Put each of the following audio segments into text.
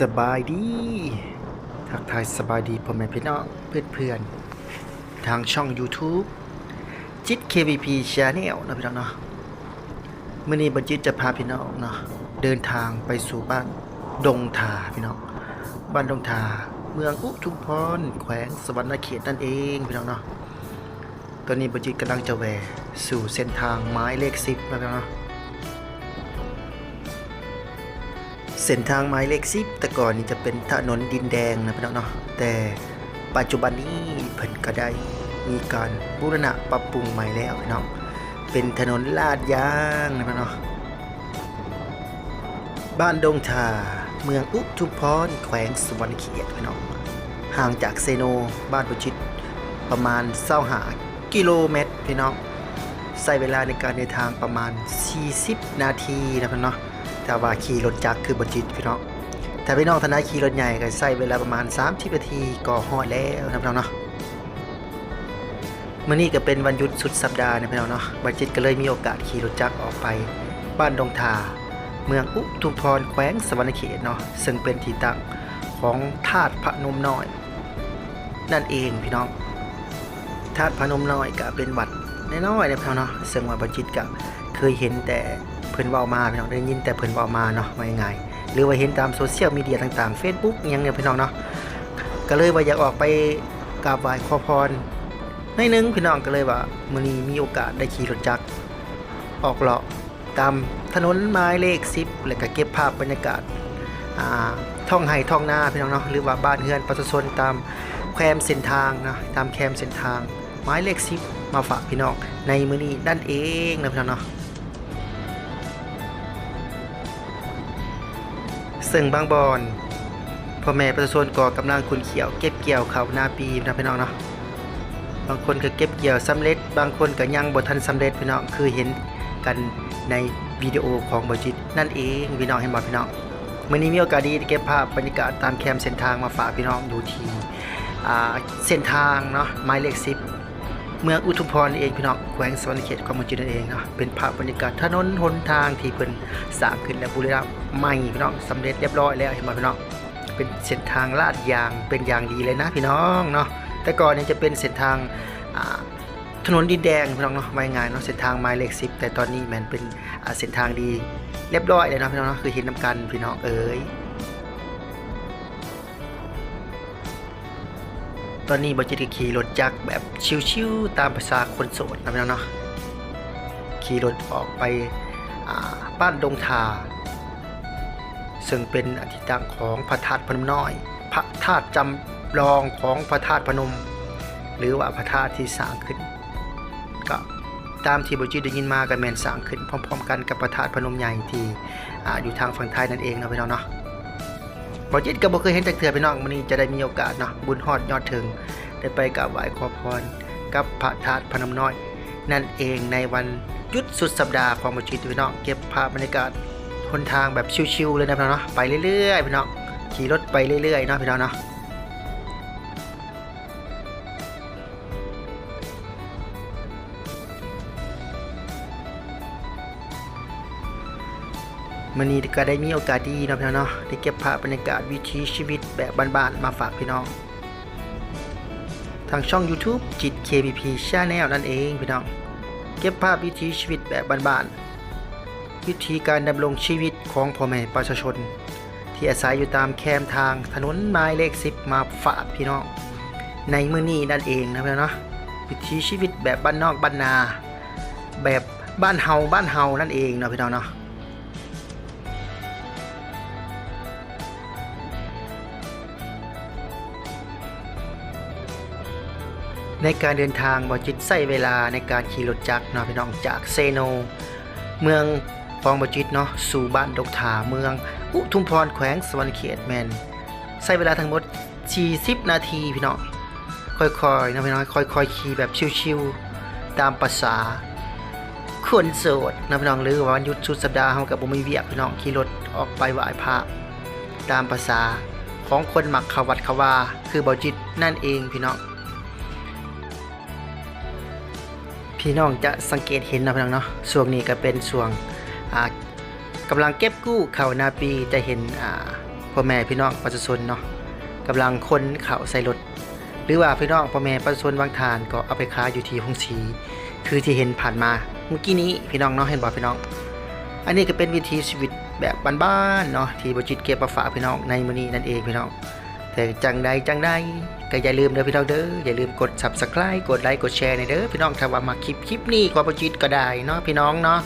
สบายดี ทักทายสบายดีพ่อแม่พี่น้องเพื่อนเพื่อนทางช่อง YouTube จิต KBP Channel นะพี่น้องเนาะเมื่อนี้บัญจิตจะพาพี่น้องเนาะเดินทางไปสู่บ้านดงทาพี่น้องบ้านดงทาเมืองอุทุมพรแขวงสวรรณเขตนั่นเองพี่น้องเนาะตอนนี้บัญจิตกำลังจะแหวสู่เส้นทางไม้เลขสิบนะพี่น้องเนาะ เส้นทางไม้เลขสิบแต่ก่อนนี่จะเป็นถนนดินแดงนะพี่น้องเนาะแต่ปัจจุบันนี้เพิ่นก็ได้มีการบูรณะปรับปรุงใหม่แล้วพี่น้องเป็นถนนลาดยางนะพี่น้องเนาะบ้านดงทาเมืองอุทุมพรแขวงสุวรรณเขตพี่น้องห่างจากเซโนบ้านประชิตประมาณเศร้าหากิโลเมตรพี่น้องใช้เวลาในการเดินทางประมาณ 40 นาทีนะพี่น้อง ถ้าว่าขี่รถจักรคือบนจิตพี่น้องถ้าพี่น้องทนายขี่รถใหญ่ก็ใช้เวลาประมาณ30นาทีก็ฮอดแล้วนะพี่น้องเนาะมื่อนี้ก็เป็นวันหยุดสุดสัปดาห์นะพี่น้องเนาะบัจิตก็เลยมีโอกาสขี่รถจักรออกไป บ้านดงทา เมืองอุทุมพรแขวงสวรรณเขตเนาะซึ่งเป็นที่ตั้งของธาตุพระนมน้อย นั่นเองพี่น้องธาตุพระนมน้อยก็เป็นวัดน้อยๆนะพี่น้องเนาะซึ่งว่าบัจิตก็เคยเห็นแต่ เพิ่นเว้ามาพี่น้องได้ยินแต่เพิ่นเว้ามาเนาะว่าง่ายๆหรือว่าเห็นตามโซเชียลมีเดียต่างๆ Facebook อิหยังเนี่ยพี่น้องเนาะก็เลยว่าอยากออกไปกราบไหว้ขอพรในอยนึงพี่น้องก็เลยว่ามื้อนี้มีโอกาสได้ขี่รถจักรออกเลาะตามถนนไม้เลข 10 แล้วก็เก็บภาพบรรยากาศอ่าท้องไห่ท้องนาพี่น้องเนาะหรือว่าบ้านเฮือนประชาชนตามแคมเส้นทางนะตามแคมเส้นทางไม้เลข10มาฝากพี่น้องในมื้อนี้นั่นเองนะพี่น้องเนาะ ซึ่งบางบอนพ่อแม่ประชาชนก็กำลังคุณเขียวเก็บเกี่ยวเขานาปีนะพี่น้องเนาะบางคนก็เก็บเกี่ยวสำเร็จ บางคนก็ยังบ่ทันสำเร็จพี่น้องคือเห็นกันในวิดีโอของบจิตนั่นเองพี่น้องเห็นบ่พี่น้องมื้อนี้มีโอกาสดีได้เก็บภาพบรรยากาศตามแคมป์เส้นทางมาฝากพี่น้องอยู่ที่อ่าเส้นทางเนาะหมายเลข10 เมืองอุทุมพรนี่เองพี่น้องแขวงสวรรณเขตของเมืองจีนนั่นเองเนาะเป็นภาพบรรยากาศถนนหนทางที่เพิ่นสร้างขึ้นและบูรณะใหม่พี่น้องสำเร็จเรียบร้อยแล้วเห็นไหมพี่น้องเป็นเส้นทางลาดยางเป็นอย่างดีเลยนะพี่น้องเนาะแต่ก่อนเนี่ยจะเป็นเส้นทางถนนดินแดงพี่น้องเนาะไม่ง่ายเนาะเส้นทางไม้เลขสิบแต่ตอนนี้แมันเป็นเส้นทางดีเรียบร้อยเลยเนาะพี่น้องเนาะคือเห็นน้ำกันพี่น้องเอ๋ย ตอนนี้บอจิตขี่รถจักรแบบชิวๆตามภาษาคนโสดนะพี่น้องเนาะขี่รถออกไปบ้านดงทา ซึ่งเป็นอธิตั้งของพระธาตุพนมน้อย พระธาตุจำลองของพระธาตุพนม หรือว่าพระธาตุที่สร้างขึ้น ก็ตามที่บอจิตได้ยินมากันแมนสร้างขึ้นพร้อม ๆ กันกับพระธาตุพนมใหญ่ที่ออยู่ทางฝั่งไทยนั่นเองนะพี่น้องเนาะ อจิตก็บ่เคยเห็นจากเถื่อพี่น้องมื้อนี้จะได้มีโอกาสเนาะบุญฮอดยอดถึง ได้ไปกราบไหว้ขอพรกับพระธาตุพนมน้อย นั่นเองในวันหยุดสุดสัปดาห์ของบอจิตพี่น้องเก็บภาพบรรยากาศหนทางแบบชิวๆเลยนะพี่น้องเนาะไปเรื่อยๆพี่น้องขี่รถไปเรื่อยๆเนาะพี่น้องเนาะ มื้อนี้ก็ได้มีโอกาสดีเนาะพี่น้องเนาะได้เก็บภาพบรรยากาศวิถีชีวิตแบบบ้านๆมาฝากพี่น้อง ทางช่อง YouTube จิต KBP Channel นั่นเองพี่น้อง เก็บภาพวิถีชีวิตแบบบ้านๆวิธีการดำรงชีวิตของพ่อแม่ประชาชน ที่อาศัยอยู่ตามแคมทางถนนไม้เลขสิบมาฝากพี่น้อง ในมื้อนี้นั่นเองนะพี่น้องเนาะวิถีชีวิตแบบบ้านนอกบ้านนา แบบบ้านเฮาบ้านเฮานั่นเองเนาะพี่น้องเนาะ ในการเดินทางบอจิตใช้เวลาในการขี่รถจักรเนาะพี่น้องจากเซโน เมืองฟองบอจิตเนาะสู่บ้านดกถาเมือง อุทุมพรแขวงสวรรเขตแมนใช้เวลาทั้งหมด 40 นาทีพี่น้องค่อยๆนะพี่น้องค่อยๆขี่แบบชิวๆตามภาษาคนโสดนะพี่น้องหรือว่าวันหยุดสุดสัปดาห์เฮากับบ่มีเวียกพี่น้องขี่รถออกไปไหว้พระตามภาษาของคนหมักขวัดขวา คือบอจิตนั่นเองพี่น้อง พี่น้องจะสังเกตเห็นนะพี่น้องเนาะช่วงนี้ก็เป็นช่วงอ่ากำลังเก็บกู้ข้าวนาปีจะเห็นพ่อแม่พี่น้องประชาชนเนาะกำลังคนเข่าวใส่รถหรือว่าพี่น้องพ่อแม่ประชาชนวางทานก็เอาไปขาอยู่ที่หงสีคือที่เห็นผ่านมาเมื่อกี้นี้พี่น้องเนาะเห็นบ่พี่น้อง อันนี้ก็เป็นวิถีชีวิตแบบบ้านๆเนาะที่บจิตเก็บมาฝากพี่น้องในมื้อนี้นั่นเองพี่น้อง แต่จังใดจังใดก็อย่าลืมเด้อพี่น้องเด้ออย่าลืมกด Subscribe กดไลค์กดแชร์ในเด้อพี่น้องถ้าว่ามาคลิปคลิปนี้ก็บจิตก็ได้เนาะพี่น้องเนาะ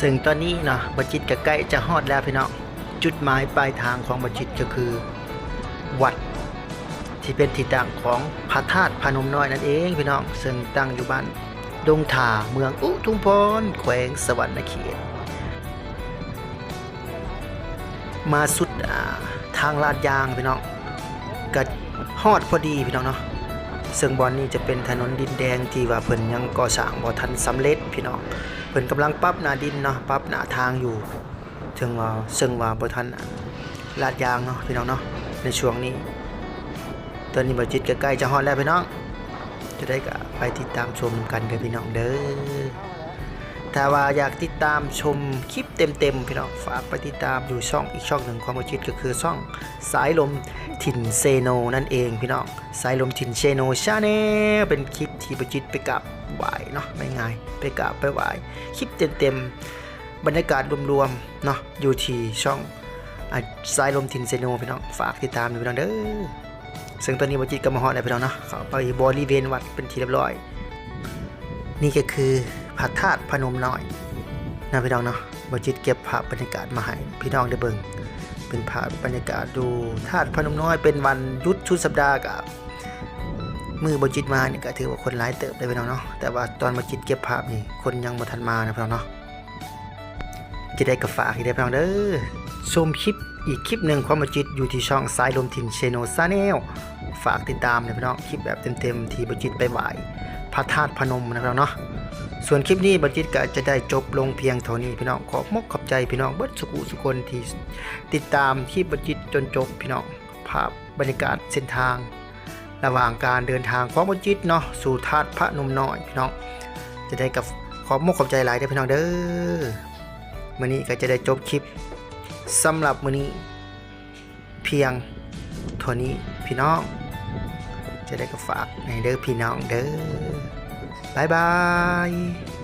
ซึ่งตอนนี้เนาะบัจิตก็ใกล้จะฮอดแล้วพี่น้องจุดหมายปลายทางของบัจิตก็คือ วัดที่เป็นที่ตั้งของพระธาตุพนมน้อยนั่นเองพี่น้องซึ่งตั้งอยู่บ้านดงทาเมืองอุทุมพรแขวงสวรรณเขตมาสุดทางลาดยางพี่น้องก็ฮอดพอดีพี่น้องเนาะ ซึ่งบอนนี้จะเป็นถนนดินแดงที่ว่าเพิ่นยังก่อสร้างบ่ทันสำเร็จพี่น้องเพิ่นกำลังปรับหน้าดินเนาะปรับหน้าทางอยู่ถึงว่าซึ่งว่าบ่ทันลาดยางเนาะพี่น้องเนาะในช่วงนี้ตอนนี้บ่จิตใกล้จะฮอดแล้วพี่น้องจะได้ก็ไปติดตามชมกันเด้อพี่น้องเด้อ ถ้าว่าอยากติดตามชมคลิปเต็มๆพี่น้องฝากไปติดตามอยู่ช่องอีกช่องหนึ่งความประชิดก็คือช่องสายลมถิ่นเซโนนั่นเองพี่น้องสายลมถิ่นเซโนชาแนลเป็นคลิปที่ประชิดไปกับไหวเนาะไม่ง่ายไปกับไปไหวคลิปเต็มๆบรรยากาศรวมๆเนาะอยู่ที่ช่องอสายลมถิ่นเซโนพี่น้องฝากติดตามด้วยพี่น้องเด้อซึ่งตอนนี้ประชิดก็มาฮอดแล้วพี่น้องเนาะเขาไปบริเวณวัดเป็นที่เรียบร้อย นี่ก็คือ พระธาตุพนมน้อยนะพี่น้องเนาะบจิตเก็บภาพบรรยากาศมาให้พี่น้องได้เบิ่งเป็นภาพบรรยากาศดูธาตุพนมน้อย เป็นวันยุดชุดสัปดาห์กับมือบจิตมาเนี่ยก็ถือว่าคนหลายเติบได้พี่น้องเนาะแต่ว่าตอนบจิตเก็บภาพนี่คนยังบ่ทันมานะพี่น้องเนาะจะได้กับฝากอีกได้พี่น้องเด้อชมคลิปอีกคลิปหนึ่งความบจิตอยู่ที่ช่องสายลมถิ่นเชโนซาแนลฝากติดตามนะพี่น้องคลิปแบบเต็มๆที่บจิตไปไหวพระธาตุพนมนะครับเนาะ ส่วนคลิปนี้บัณฑิตก็จะได้จบลงเพียงเท่านี้พี่น้องขอบมกขอบใจพี่น้องเบิดสุขุสุคนที่ติดตามคลิปบัณฑิตจนจบพี่น้องภาพบรรยากาศเส้นทาง ระหว่างการเดินทางของบัณฑิตเนาะสู่ธาตุพระนมน้อยพี่น้องจะได้กับขอบมกขอบใจหลายเด้อพี่น้องเด้อมื้อนี้ก็จะได้จบคลิปสำหรับมื้อนี้เพียงเท่านี้พี่น้อง จะได้ก็ฝากในเด้อพี่น้องเด้อ บ๊ายบาย